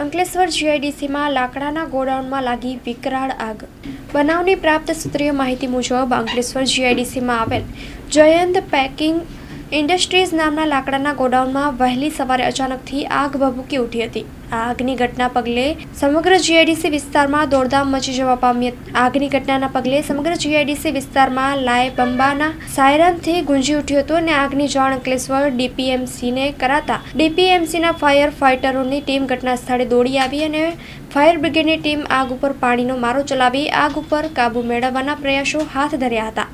અંકલેશ્વર જીઆઈડીસીમાં લાકડાના ગોડાઉનમાં લાગી વિકરાળ આગ. બનાવની પ્રાપ્ત સૂત્રીય માહિતી મુજબ અંકલેશ્વર જીઆઈડીસીમાં આવેલ જયંત પેકિંગ ઇન્ડસ્ટ્રીઝ નામના લાકડાના ગોડાઉનમાં વહેલી સવારે અચાનકથી આગ ભભૂકી ઉઠી હતી. આ આગની ઘટના પગલે સમગ્ર જીઆઈડીસી વિસ્તારમાં દોડધામ મચી જવા પામી આગની ઘટનાના પગલે સમગ્ર જીઆઈડીસી વિસ્તારમાં લાય બંબાના સાયરનથી ગુંજી ઉઠ્યું હતું અને આગની જાણ અંકલેશ્વર ડીપીએમસીને કરાતા ડીપીએમસીના ફાયર ફાઇટરોની ટીમ ઘટના સ્થળે દોડી આવી અને ફાયર બ્રિગેડની ટીમ આગ ઉપર પાણીનો મારો ચલાવી આગ ઉપર કાબુ મેળવવાના પ્રયાસો હાથ ધર્યા હતા.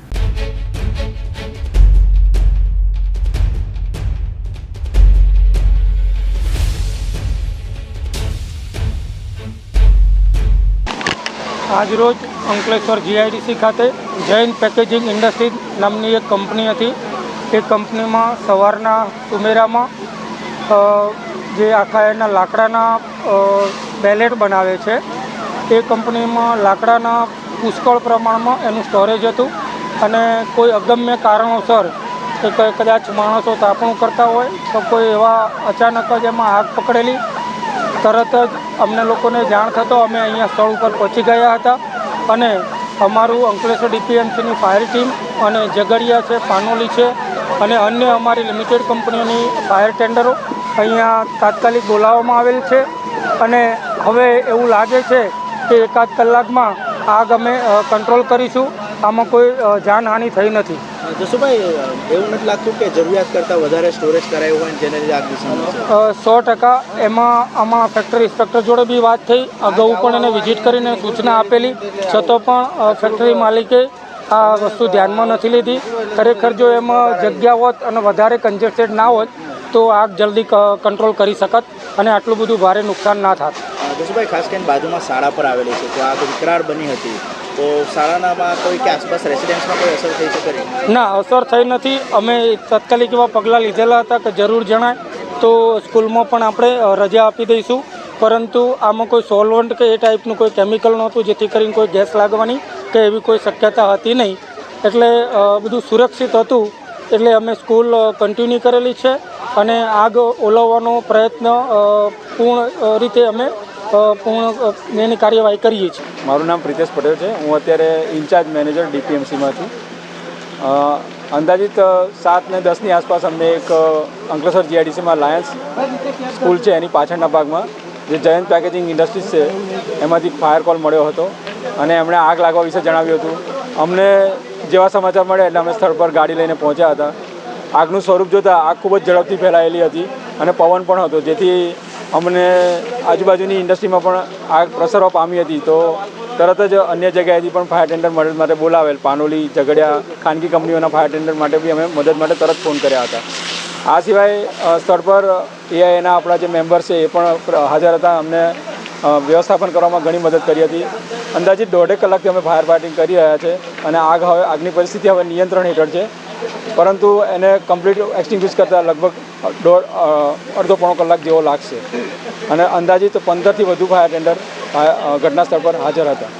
આજરોજ અંકલેશ્વર જીઆઈડીસી ખાતે જૈન પેકેજિંગ ઇન્ડસ્ટ્રીઝ નામની એક કંપની હતી. એ કંપનીમાં સવારના સુમેરામાં જે આખા એના લાકડાના બેલેટ બનાવે છે. એ કંપનીમાં લાકડાના પુષ્કળ પ્રમાણમાં એનું સ્ટોરેજ હતું અને કોઈ અગમ્ય કારણોસર કે કદાચ માણસો તાપણું કરતા હોય તો કોઈ એવા અચાનક જ એમાં આગ પકડેલી તરત જ અમને લોકોને જાણ થતો અમે અહીંયા સ્થળ ઉપર પહોંચી ગયા હતા અને અમારું અંકલેશ્વર ડીપીએમસીની ફાયર ટીમ અને ઝઘડિયા છે, પાનોલી છે અને અન્ય અમારી લિમિટેડ કંપનીઓની ફાયર ટેન્ડરો અહીંયા તાત્કાલિક બોલાવવામાં આવેલ છે અને હવે એવું લાગે છે કે એકાદ કલાકમાં આગ અમે કંટ્રોલ કરીશું. આમાં કોઈ જાનહાનિ થઈ નથી. જસુભાઈ એવું નથી લાગતું કે જરૂરિયાત કરતાં વધારે સ્ટોરેજ કરાયું હોય જેને લીધે આગ સો ટકા. એમાં આમાં ફેક્ટરી ઇન્સ્પેક્ટર જોડે બી વાત થઈ. અગાઉ પણ એને વિઝિટ કરીને સૂચના આપેલી. છતાં પણ ફેક્ટરી માલિકે આ વસ્તુ ધ્યાનમાં નથી લીધી. ખરેખર જો એમાં જગ્યા હોત અને વધારે કન્જેસ્ટેડ ના હોત તો આગ જલ્દી કંટ્રોલ કરી શકત અને આટલું બધું ભારે નુકસાન ના થાત. જસુભાઈ ખાસ કરીને બાજુમાં શાળા પર આવેલી છે તો આગ વિકરાળ બની હતી. તો શાળાનામાં કોઈ કે આસપાસ રેસિડેન્સમાં કોઈ અસર થઈ શકે ના, અસર થઈ નથી. અમે તાત્કાલિક એવા પગલાં લીધેલા હતા કે જરૂર જણાય તો સ્કૂલમાં પણ આપણે રજા આપી દઈશું. પરંતુ આમાં કોઈ સોલવન્ટ કે એ ટાઈપનું કોઈ કેમિકલ નહોતું જેથી કરીને કોઈ ગેસ લાગવાની કે એવી કોઈ શક્યતા હતી નહીં. એટલે બધું સુરક્ષિત હતું. એટલે અમે સ્કૂલ કન્ટિન્યુ કરેલી છે અને આગ ઓલવવાનો પ્રયત્ન પૂર્ણ રીતે અમે પૂર્ણ એની કાર્યવાહી કરીએ છીએ. મારું નામ પ્રિતેશ પટેલ છે. હું અત્યારે ઇન્ચાર્જ મેનેજર ડીપીએમસીમાં છું. અંદાજિત સાત ને દસની આસપાસ અમને એક અંકલેશ્વર જીઆઈડીસીમાં લાયન્સ સ્કૂલ છે એની પાછળના ભાગમાં, જે જયંત પેકેજિંગ ઇન્ડસ્ટ્રીઝ છે, એમાંથી ફાયર કોલ મળ્યો હતો અને એમણે આગ લાગવા વિશે જણાવ્યું હતું. અમને જેવા સમાચાર મળ્યા એટલે અમે સ્થળ પર ગાડી લઈને પહોંચ્યા હતા. આગનું સ્વરૂપ જોતાં આગ ખૂબ જ ઝડપથી ફેલાયેલી હતી અને પવન પણ હતો, જેથી અમને આજુબાજુની ઇન્ડસ્ટ્રીમાં પણ આગ પ્રસરો પામી હતી તો તરત જ અન્ય જગ્યાએથી પણ ફાયર ટેન્ડર મદદ માટે બોલાવેલ. પાનોલી, ઝઘડિયા ખાનગી કંપનીઓના ફાયર ટેન્ડર માટે બી અમે મદદ માટે તરત ફોન કર્યા હતા. આ સિવાય સ્થળ પર એઆઈના આપણા જે મેમ્બર છે એ પણ હાજર હતા. અમને વ્યવસ્થાપન કરવામાં ઘણી મદદ કરી હતી. અંદાજિત દોઢેક કલાકથી અમે ફાયર ફાઇટિંગ કરી રહ્યા છે અને આગ હવે, આગની પરિસ્થિતિ હવે નિયંત્રણ હેઠળ છે. પરંતુ એને કમ્પ્લીટ એક્સટિંગ્વિશ કરતાં લગભગ દોઢ અડધો પોણો કલાક જેવો લાગશે. અને અંદાજિત પંદરથી વધુ ફાયર ટેન્ડર ઘટના સ્થળ પર હાજર હતા.